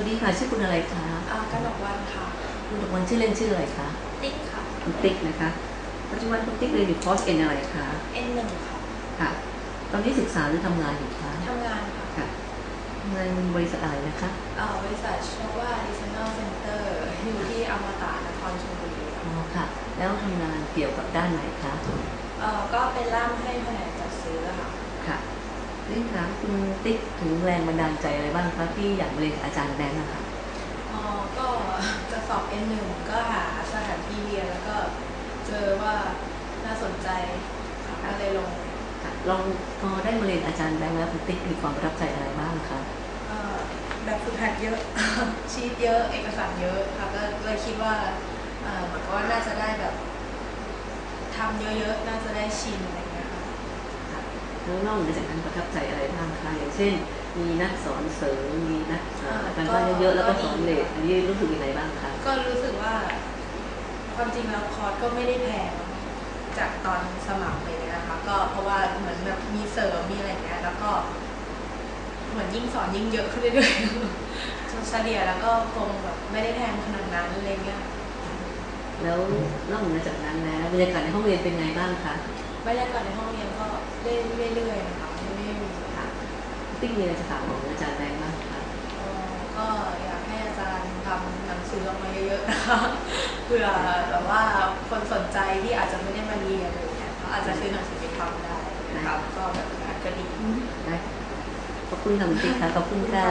สวัสดีค่ะชื่อคุณอะไรคะอ่ากนกวันค่ะคุณตกวันชื่อเล่นชื่ออะไรคะติ๊กค่ะคุณติ๊กนะคะปัจจุบันคุณติ๊กเรียนอยู่คอร์สเอ็นอะไรคะ N1 ค่ะค่ะ ตอนนี้ศึกษาหรือทำงานอยู่คะทำงานค่ะค่ะทำงานบริษัทอะไรนะคะเอ่อบริษัทชื่อว่า Digital Center อยู่ที่อมตะนครชลบุรีอ๋อค่ะ แล้วทำงานเกี่ยวกับด้านไหนคะเอ่อก็เป็นล่ามให้แผนกจัดซื้อค่ะค่ะ เรื่องถามคุณติ๊กถึงแรงบันดาลใจอะไรบ้างคะที่อยากมาเรียนกับอาจารย์แบงค์นะคะเอ่อก็จะสอบ N1 ก็หาสถานที่เรียนแล้วก็เจอว่าน่าสนใจค่ะก็เลยลงค่ะลองพอได้มาเรียนอาจารย์แบงค์แล้วคุณติ๊กมีความประทับใจอะไรบ้างคะเอ่อแบบฝึกหัดเยอะ ชีทเยอะ เอกสารเยอะค่ะก็เลยคิดว่าเอ่อเหมือนกับว่าน่าจะได้แบบทำเยอะๆ น่าจะได้ชินอะไรอย่างเงี้ยค่ะค่ะ แล้วนอกเหนือจากนั้นประทับใจอะไรบ้างคะอย่างเช่น มีนักสอนเสริมมีนักเอ่อการบ้านเยอะๆแล้วก็สอนเลทอันนี้รู้สึกยังไงบ้างคะก็รู้สึกว่า ความจริงแล้วคอร์สก็ไม่ได้แพงจากตอนสมัครเลยนะคะ ก็เพราะว่าเหมือนแบบมีเสริมมีอะไรอย่างเงี้ยแล้วก็เหมือนยิ่งสอนยิ่งเยอะขึ้นเรื่อยๆจนเฉลี่ยแล้วก็คงแบบไม่ได้แพงขนาดนั้นอะไรเงี้ยแล้วนอกเหนือจากนั้นแล้วบรรยากาศในห้องเรียนเป็นไงบ้างคะบรรยากาศในห้องเรียนก็ เรื่อยๆนะคะไม่ได้มีค่ะติ๊กมีอะไรจะถามของอาจารย์แบงค์บ้างคะเอ่อก็อยากให้อาจารย์ทำหนังสือออกมาเยอะๆนะคะเพื่อแบบว่าคนสนใจที่อาจจะไม่ได้มาเรียนอะไรเงี้ยเขาอาจจะซื้อหนังสือไปทำได้นะครับก็แบบนั้นก็ดี ได้ขอบคุณค่ะคุณติ๊กค่ะขอบคุณค่ะ